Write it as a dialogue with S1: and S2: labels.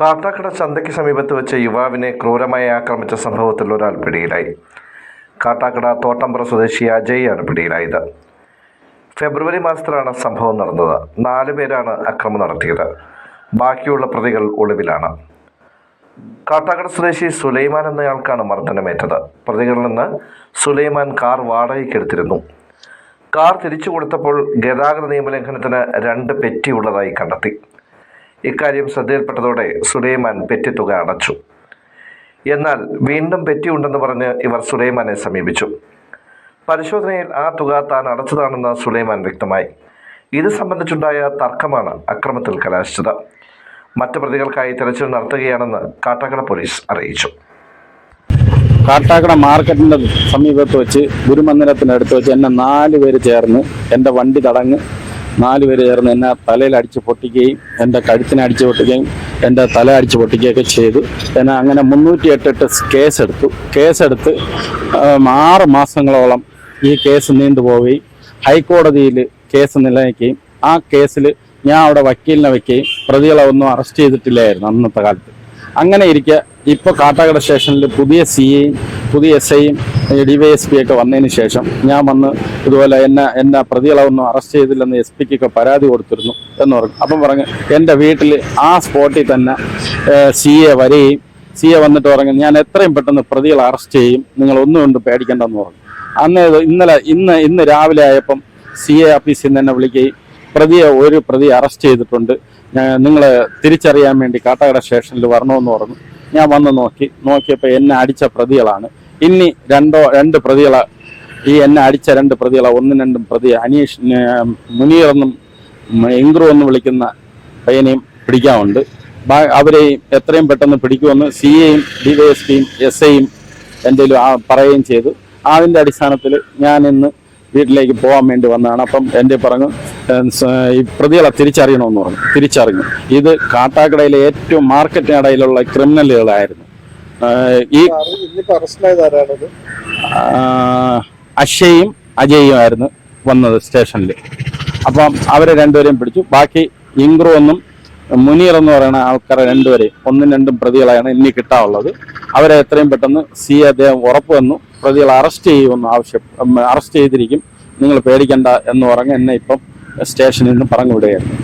S1: കാട്ടാക്കട ചന്തയ്ക്ക് സമീപത്ത് വെച്ച് യുവാവിനെ ക്രൂരമായി ആക്രമിച്ച സംഭവത്തിൽ ഒരാൾ പിടിയിലായി. കാട്ടാക്കട തോട്ടമ്പുറ സ്വദേശി അജയ്യാണ് പിടിയിലായത്. ഫെബ്രുവരി മാസത്തിലാണ് സംഭവം നടന്നത്. നാല് പേരാണ് അക്രമം നടത്തിയത്. ബാക്കിയുള്ള പ്രതികൾ ഒളിവിലാണ്. കാട്ടാക്കട സ്വദേശി സുലൈമാൻ എന്നയാൾക്കാണ് മർദ്ദനമേറ്റത്. പ്രതികളിൽ നിന്ന് സുലൈമാൻ കാർ വാടകയ്ക്കെടുത്തിരുന്നു കാർ തിരിച്ചു കൊടുത്തപ്പോൾ ഗതാഗത നിയമലംഘനത്തിന് രണ്ട് പെറ്റി ഉള്ളതായി കണ്ടെത്തി. ഇക്കാര്യം ശ്രദ്ധയിൽപ്പെട്ടതോടെ സുലൈമാൻ പെറ്റി തുക അടച്ചു. എന്നാൽ വീണ്ടും പെറ്റി ഉണ്ടെന്ന് പറഞ്ഞ് ഇവർ സുലൈമാനെ സമീപിച്ചു. പരിശോധനയിൽ ആ തുക താൻ അടച്ചതാണെന്ന് സുലൈമാൻ വ്യക്തമായി. ഇത് സംബന്ധിച്ചുണ്ടായ തർക്കമാണ് അക്രമത്തിൽ കലാശിച്ചത്. മറ്റു പ്രതികൾക്കായി തെരച്ചിൽ നടത്തുകയാണെന്ന് കാട്ടാക്കട പോലീസ് അറിയിച്ചു.
S2: കാട്ടാക്കട മാർക്കറ്റിന്റെ സമീപത്ത് വെച്ച് ഗുരുമന്ദിരത്തിനടുത്ത് വെച്ച് എന്നെ നാല് പേര് ചേർന്ന് എന്റെ വണ്ടി തടങ്ങ് നാല് പേര് ചേർന്ന് എന്നെ തലയിൽ അടിച്ച് പൊട്ടിക്കുകയും എന്റെ കഴുത്തിനെ അടിച്ച് പൊട്ടിക്കുകയും എന്റെ തല അടിച്ച് പൊട്ടിക്കുകയൊക്കെ ചെയ്തു. എന്നെ അങ്ങനെ മുന്നൂറ്റി എട്ടെട്ട് കേസെടുത്തു കേസെടുത്ത് ആറ് മാസങ്ങളോളം ഈ കേസ് നീണ്ടുപോവുകയും ഹൈക്കോടതിയിൽ കേസ് നിലനിൽക്കുകയും ആ കേസിൽ ഞാൻ അവിടെ വക്കീലിനെ വെക്കുകയും പ്രതികളെ ഒന്നും അറസ്റ്റ് ചെയ്തിട്ടില്ലായിരുന്നു അന്നത്തെ കാലത്ത്. അങ്ങനെ ഇരിക്കെ. ഇപ്പോൾ കാട്ടാക്കട സ്റ്റേഷനിൽ പുതിയ സി പുതിയ എസ് ഐയും ഡി വൈ എസ് പി ഒക്കെ വന്നതിന് ശേഷം ഞാൻ വന്ന് ഇതുപോലെ എന്നെ എന്നെ പ്രതികളൊന്നും അറസ്റ്റ് ചെയ്തില്ലെന്ന് എസ് പിക്കൊക്കെ പരാതി കൊടുത്തിരുന്നു എന്ന് പറഞ്ഞു. അപ്പം പറഞ്ഞു എന്റെ വീട്ടിൽ ആ സ്പോട്ടിൽ തന്നെ സി എ വരികയും സി എ വന്നിട്ട് പറഞ്ഞു ഞാൻ എത്രയും പെട്ടെന്ന് പ്രതികളെ അറസ്റ്റ് ചെയ്യും നിങ്ങൾ ഒന്നും കൊണ്ട് പേടിക്കേണ്ടെന്ന് പറഞ്ഞു. അന്നേ ഇന്നലെ ഇന്ന് ഇന്ന് രാവിലെ ആയപ്പം സി എ ഓഫീസിൽ നിന്ന് എന്നെ വിളിക്കുകയും പ്രതിയെ ഒരു പ്രതി അറസ്റ്റ് ചെയ്തിട്ടുണ്ട്. നിങ്ങൾ തിരിച്ചറിയാൻ വേണ്ടി കാട്ടാക്കട സ്റ്റേഷനിൽ വരണമെന്ന് പറഞ്ഞു. ഞാൻ വന്ന് നോക്കി. നോക്കിയപ്പോൾ എന്നെ അടിച്ച പ്രതികളാണ്. ഇനി രണ്ടോ രണ്ട് പ്രതികളെ ഈ എന്നെ അടിച്ച രണ്ട് പ്രതികളെ ഒന്നും രണ്ടും പ്രതി അനീഷ് മുനീർ എന്നും ഇംഗ്രു എന്ന് വിളിക്കുന്ന പയ്യനെയും പിടിക്കാറുണ്ട് അവരെയും എത്രയും പെട്ടെന്ന് പിടിക്കുമെന്ന് സി എയും ഡി വൈ എസ് പിയും എസ് ഐയും എന്തെങ്കിലും പറയുകയും ചെയ്തു. അതിന്റെ അടിസ്ഥാനത്തിൽ ഞാൻ ഇന്ന് വീട്ടിലേക്ക് പോകാൻ വേണ്ടി വന്നതാണ്. അപ്പം എന്റെ പറഞ്ഞു ഈ പ്രതികളെ തിരിച്ചറിയണമെന്ന് പറഞ്ഞു. തിരിച്ചറിഞ്ഞു. ഇത് കാട്ടാക്കടയിലെ ഏറ്റവും മാർക്കറ്റിനിടയിലുള്ള ക്രിമിനലുകളായിരുന്നു. ഈ അക്ഷയും അജയും ആയിരുന്നു വന്നത് സ്റ്റേഷനിൽ. അപ്പം അവരെ രണ്ടുപേരെയും പിടിച്ചു. ബാക്കി ഇംഗ്രു എന്നും മുനീർ എന്ന് പറയുന്ന ആൾക്കാരെ രണ്ടുപേരെയും ഒന്നും രണ്ടും പ്രതികളാണ് ഇനി കിട്ടാനുള്ളത്. അവരെ എത്രയും പെട്ടെന്ന് സി അദ്ദേഹം ഉറപ്പ് വന്നു പ്രതികളെ അറസ്റ്റ് ചെയ്യുമെന്ന് ആവശ്യം അറസ്റ്റ് ചെയ്തിരിക്കും. നിങ്ങൾ പേടിക്കണ്ട എന്ന് പറഞ്ഞ് എന്നെ ഇപ്പം സ്റ്റേഷനിൽ നിന്ന് പറഞ്ഞു വിടുകയായിരുന്നു